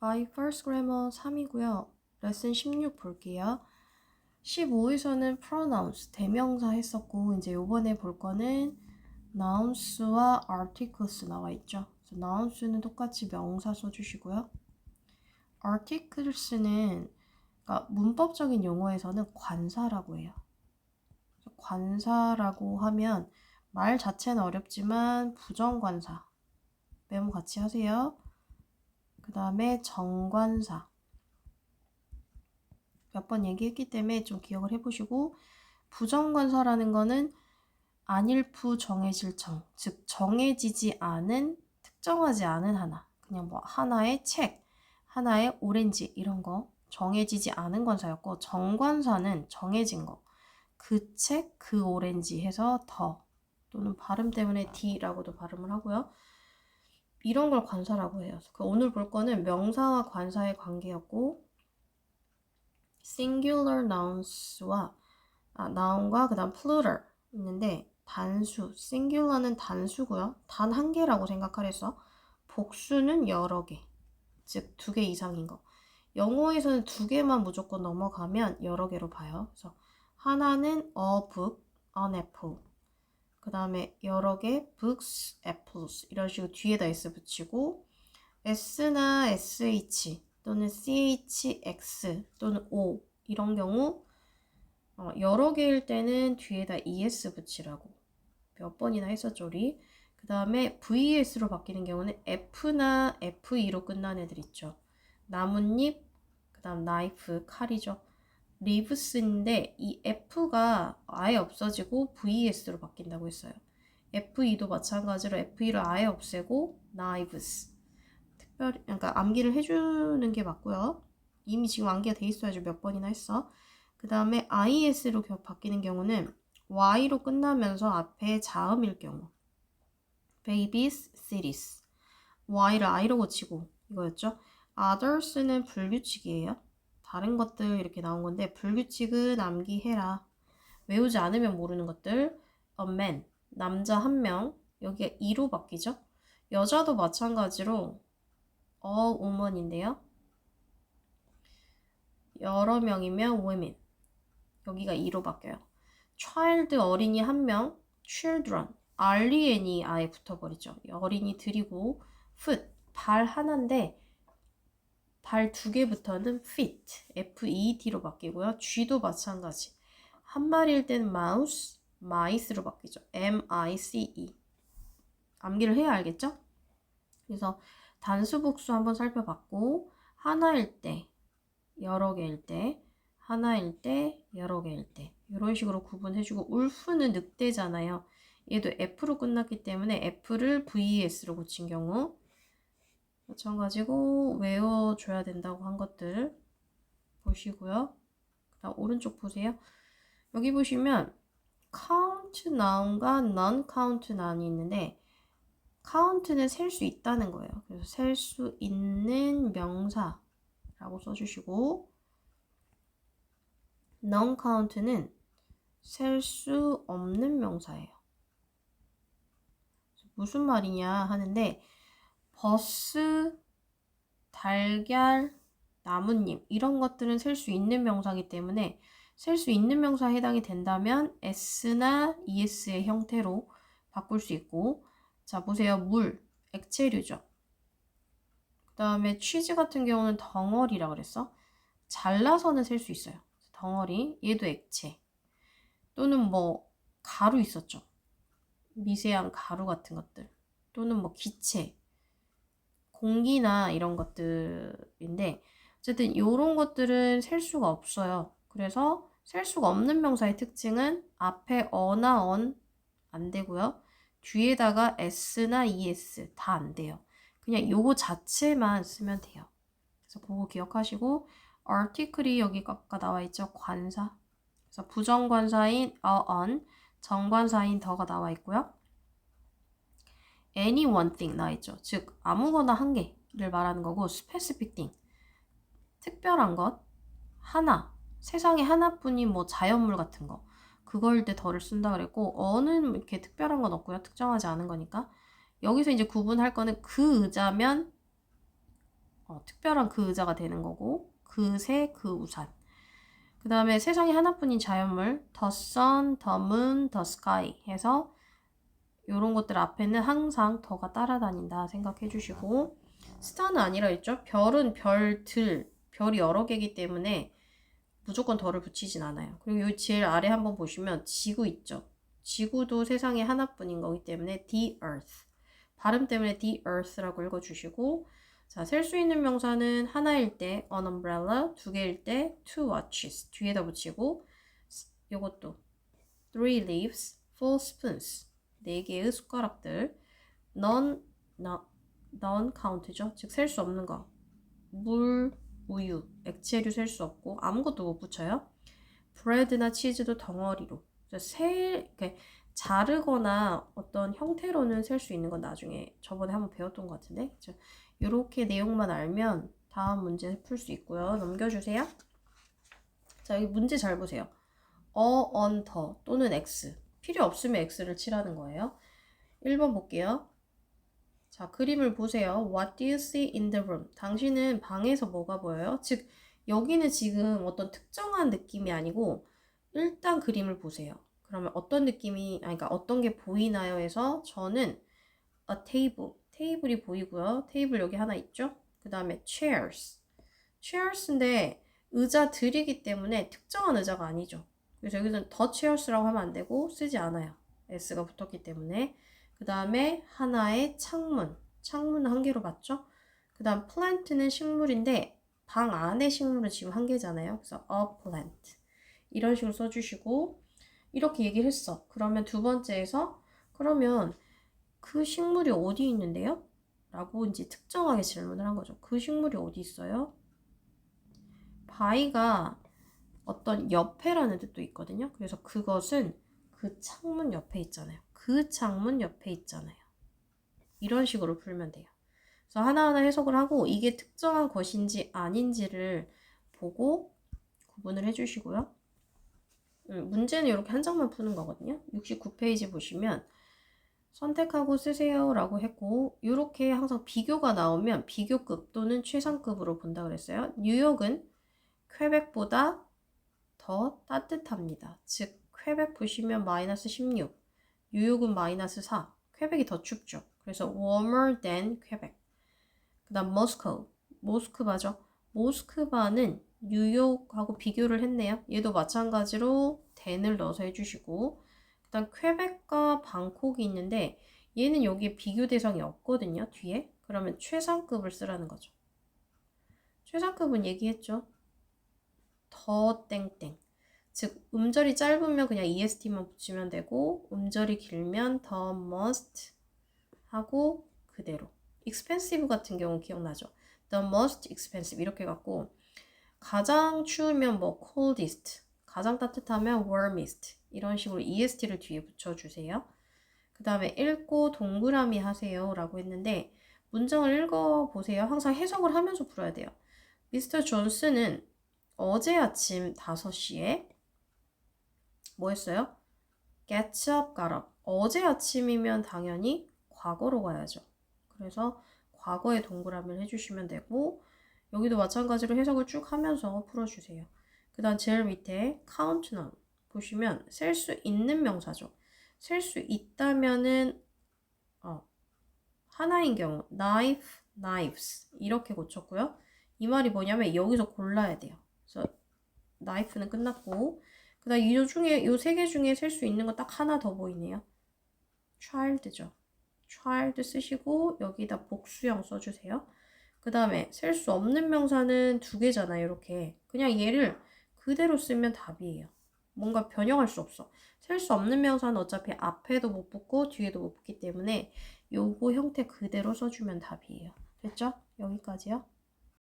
by first grammar 3이고요. 레슨 16 볼게요. 15에서는 pronouns, 대명사 했었고 이제 요번에 볼 거는 nouns와 articles 나와 있죠. nouns는 똑같이 명사 써주시고요. articles는 그러니까 문법적인 용어에서는 관사라고 해요. 관사라고 하면 말 자체는 어렵지만 부정관사 메모 같이 하세요. 그 다음에 정관사. 몇 번 얘기했기 때문에 좀 기억을 해보시고 부정관사라는 거는 안일부 정해질청 즉 정해지지 않은 특정하지 않은 하나. 그냥 뭐 하나의 책 하나의 오렌지 이런 거. 정해지지 않은 관사였고 정관사는 정해진 거. 그 책, 그 오렌지 해서 더 또는 발음 때문에 D라고도 발음을 하고요. 이런 걸 관사라고 해요. 그 오늘 볼 거는 명사와 관사의 관계였고 singular nouns와 아, noun과 그다음 plural 있는데 단수, singular는 단수고요. 단 한 개라고 생각하랬어. 복수는 여러 개. 즉 두 개 이상인 거. 영어에서는 두 개만 무조건 넘어가면 여러 개로 봐요. 그래서 하나는 a book, an apple. 그 다음에 여러 개 books, apples 이런 식으로 뒤에다 s 붙이고 s나 sh 또는 chx 또는 o 이런 경우 어, 여러 개일 때는 뒤에다 es 붙이라고 몇 번이나 했었죠 우리. 그 다음에 vs로 바뀌는 경우는 f나 fe로 끝난 애들 있죠. 나뭇잎 그 다음 나이프 칼이죠 리브스인데 이 F가 아예 없어지고 VS로 바뀐다고 했어요. FE도 마찬가지로 FE를 아예 없애고 knives. 특별히 그러니까 암기를 해주는 게 맞고요. 이미 지금 암기가 돼 있어야지 몇 번이나 했어. 그 다음에 IS로 바뀌는 경우는 Y로 끝나면서 앞에 자음일 경우. babies, cities. Y를 I로 고치고 이거였죠. others는 불규칙이에요. 다른 것들 이렇게 나온 건데 불규칙은 암기해라. 외우지 않으면 모르는 것들. a man, 남자 한 명. 여기가 2로 바뀌죠? 여자도 마찬가지로 a woman인데요. 여러 명이면 women. 여기가 2로 바뀌어요. child 어린이 한 명, children. 알리엔이 아예 붙어버리죠. 어린이들이고 foot 발 하나인데 발 두 개부터는 feet, F-E-T로 바뀌고요. G도 마찬가지. 한 마리일 때는 mouse, mice로 바뀌죠. M-I-C-E. 암기를 해야 알겠죠? 그래서 단수 복수 한번 살펴봤고 하나일 때, 여러 개일 때, 하나일 때, 여러 개일 때 이런 식으로 구분해주고 울프는 늑대잖아요. 얘도 F로 끝났기 때문에 F를 VS로 고친 경우 마찬가지고 외워줘야 된다고 한 것들 보시고요. 그다음 오른쪽 보세요. 여기 보시면 count noun과 non count noun이 있는데 count는 셀 수 있다는 거예요. 그래서 셀 수 있는 명사라고 써주시고 non count는 셀 수 없는 명사예요. 무슨 말이냐 하는데 버스, 달걀, 나뭇잎 이런 것들은 셀 수 있는 명사이기 때문에 셀 수 있는 명사에 해당이 된다면 s나 es의 형태로 바꿀 수 있고 자 보세요 물, 액체류죠. 그 다음에 치즈 같은 경우는 덩어리라 그랬어. 잘라서는 셀 수 있어요. 덩어리 얘도 액체 또는 뭐 가루 있었죠. 미세한 가루 같은 것들 또는 뭐 기체 공기나 이런 것들인데 어쨌든 이런 것들은 셀 수가 없어요. 그래서 셀 수가 없는 명사의 특징은 앞에 어나 언 안 되고요. 뒤에다가 s나 es 다 안 돼요. 그냥 요거 자체만 쓰면 돼요. 그래서 그거 기억하시고 article이 여기 아까 나와 있죠. 관사. 그래서 부정관사인 on, 정관사인 더가 나와 있고요. Any one thing 나와 있죠. 즉 아무거나 한 개를 말하는 거고 specific thing 특별한 것 하나 세상에 하나뿐인 뭐 자연물 같은 거 그걸 때 더를 쓴다 그랬고 어는 이렇게 특별한 건 없고요. 특정하지 않은 거니까 여기서 이제 구분할 거는 그 의자면 어, 특별한 그 의자가 되는 거고 그새 그 우산. 그 다음에 세상에 하나뿐인 자연물 the sun, the moon, the sky 해서 이런 것들 앞에는 항상 더가 따라다닌다 생각해 주시고 스타는 아니라 했죠. 별은 별들, 별이 여러 개이기 때문에 무조건 덜을 붙이진 않아요. 그리고 이 제일 아래 한번 보시면 지구 있죠. 지구도 세상에 하나뿐인 거기 때문에 the earth. 발음 때문에 the earth라고 읽어주시고 자, 셀 수 있는 명사는 하나일 때 an umbrella, 두 개일 때 two watches 뒤에다 붙이고 요것도 three leaves, four spoons 네 개의 숟가락들 non, non, count죠. 즉 셀 수 없는 거. 물, 우유, 액체류 셀 수 없고 아무것도 못 붙여요. 브레드나 치즈도 덩어리로. 셀, 이렇게 자르거나 어떤 형태로는 셀 수 있는 건 나중에 저번에 한번 배웠던 것 같은데. 이렇게 내용만 알면 다음 문제 풀 수 있고요. 넘겨주세요. 자, 여기 문제 잘 보세요. 어, on, 더 또는 x. 필요 없으면 x를 칠하는 거예요. 1번 볼게요. 자, 그림을 보세요. What do you see in the room? 당신은 방에서 뭐가 보여요? 즉, 여기는 지금 어떤 특정한 느낌이 아니고 일단 그림을 보세요. 그러면 어떤 느낌이, 아니, 그러니까 어떤 게 보이나요? 해서 저는 a table, 테이블이 보이고요. 테이블 여기 하나 있죠? 그 다음에 chairs. chairs인데 의자들이기 때문에 특정한 의자가 아니죠. 그래서 여기서는 the chairs라고 하면 안 되고 쓰지 않아요. s가 붙었기 때문에. 그 다음에 하나의 창문. 창문은 한 개로 봤죠? 그 다음 plant는 식물인데 방 안에 식물은 지금 한 개잖아요. 그래서 a plant. 이런 식으로 써주시고 이렇게 얘기를 했어. 그러면 두 번째에서 그러면 그 식물이 어디 있는데요? 라고 이제 특정하게 질문을 한 거죠. 그 식물이 어디 있어요? 바위가 어떤 옆에라는 뜻도 있거든요. 그래서 그것은 그 창문 옆에 있잖아요. 그 창문 옆에 있잖아요. 이런 식으로 풀면 돼요. 그래서 하나하나 해석을 하고 이게 특정한 것인지 아닌지를 보고 구분을 해주시고요. 음, 문제는 이렇게 한 장만 푸는 거거든요. 69페이지 보시면 선택하고 쓰세요 라고 했고 이렇게 항상 비교가 나오면 비교급 또는 최상급으로 본다 그랬어요. 뉴욕은 퀘벡보다 더 따뜻합니다. 즉 퀘벡 보시면 마이너스 16 뉴욕은 마이너스 4 퀘벡이 더 춥죠. 그래서 warmer than 퀘벡 그 다음 모스코 모스크바죠. 모스크바는 뉴욕하고 비교를 했네요. 얘도 마찬가지로 than을 넣어서 해주시고 일단 퀘벡과 방콕이 있는데 얘는 여기에 비교 대상이 없거든요. 뒤에. 그러면 최상급을 쓰라는 거죠. 최상급은 얘기했죠. 더 땡땡. 즉 음절이 짧으면 그냥 est만 붙이면 되고 음절이 길면 the must 하고 그대로. expensive 같은 경우 기억나죠? the most expensive 이렇게 갖고 가장 추우면 뭐 coldest, 가장 따뜻하면 warmest 이런 식으로 est를 뒤에 붙여주세요. 그 다음에 읽고 동그라미 하세요 라고 했는데 문장을 읽어보세요. 항상 해석을 하면서 풀어야 돼요. 미스터 존스는 어제 아침 5시에 뭐 했어요? get up, got up. 어제 아침이면 당연히 과거로 가야죠. 그래서 과거의 동그라미를 해주시면 되고 여기도 마찬가지로 해석을 쭉 하면서 풀어주세요. 그 다음 제일 밑에 count none 보시면 셀 수 있는 명사죠. 셀 수 있다면은 어, 하나인 경우 knife, knives 이렇게 고쳤고요. 이 말이 뭐냐면 여기서 골라야 돼요. 그래서 knife는 끝났고 그다음 이 중에 이세개 중에 셀 수 있는 거 딱 하나 더 보이네요. child죠. child 쓰시고 여기다 복수형 써주세요. 그 다음에 셀 수 없는 명사는 두 개잖아요. 이렇게 그냥 얘를 그대로 쓰면 답이에요. 뭔가 변형할 수 없어. 셀 수 없는 명사는 어차피 앞에도 못 붙고 뒤에도 못 붙기 때문에 요거 형태 그대로 써주면 답이에요. 됐죠? 여기까지요.